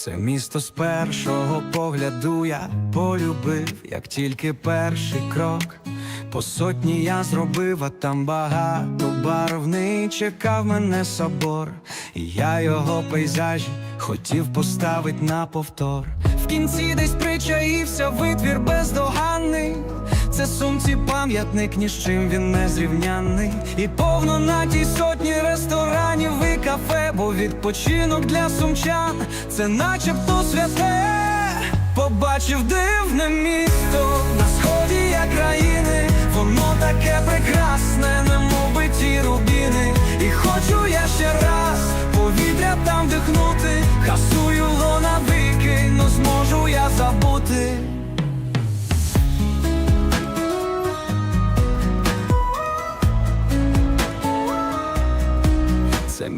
Це місто з першого погляду я полюбив, як тільки перший крок. По сотні я зробив, а там багато барвний чекав мене собор, і я його пейзажі хотів поставить на повтор. В кінці десь причаївся витвір бездоганний. Це сумці пам'ятник, ні з чим він не зрівнянний. І повно на тій сотні кафе, бо відпочинок для сумчан це начебто святе. Побачив дивне місто на сході я країни, воно таке прекрасне,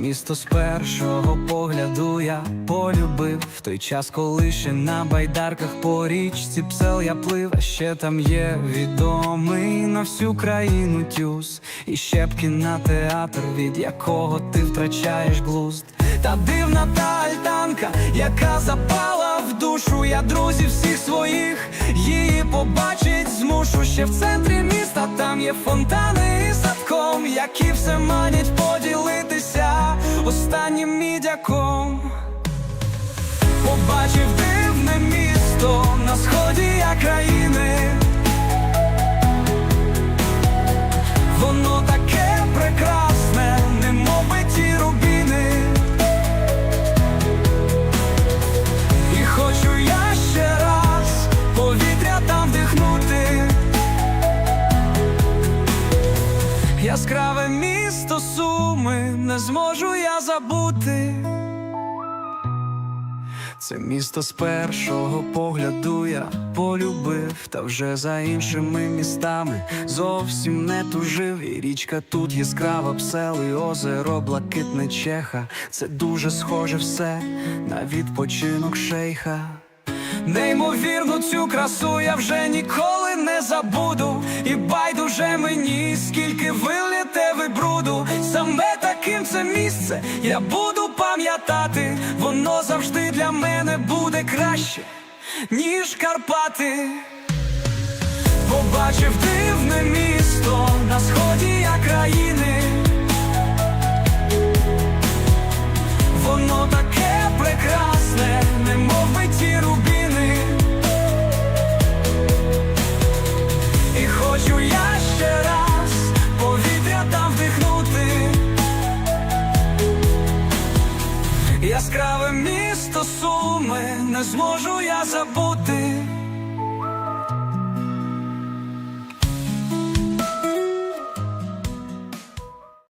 місто з першого погляду я полюбив. В той час, коли ще на байдарках по річці псел я плив, а ще там є відомий на всю країну тюз. І щепки на театр, від якого ти втрачаєш глузд. Та дивна та альтанка, яка запала в душу, я друзів всіх своїх її побачить змушу. Ще в центрі міста. Там є фонтани і садком, які все манять поділитися останнім мідяком. Побачив дивне місто на сході я країни. Воно таке прекрасне, немов би ті рубіни. І хочу я ще раз повітря там вдихнути. Яскраве місто суми не зможу я забути. Це місто з першого погляду я полюбив, та вже за іншими містами зовсім не тужив. І річка тут яскрава, псели, озеро, блакитне чеха. Це дуже схоже все на відпочинок шейха. Неймовірну цю красу я вже ніколи не забуду, і байдуже мені, скільки виліте ви бруду. Саме таким це місце я буду пам'ятати, воно завжди для мене буде краще, ніж Карпати. Побачив дивне місто на сході я країни. Яскраве місто суми не зможу я забути.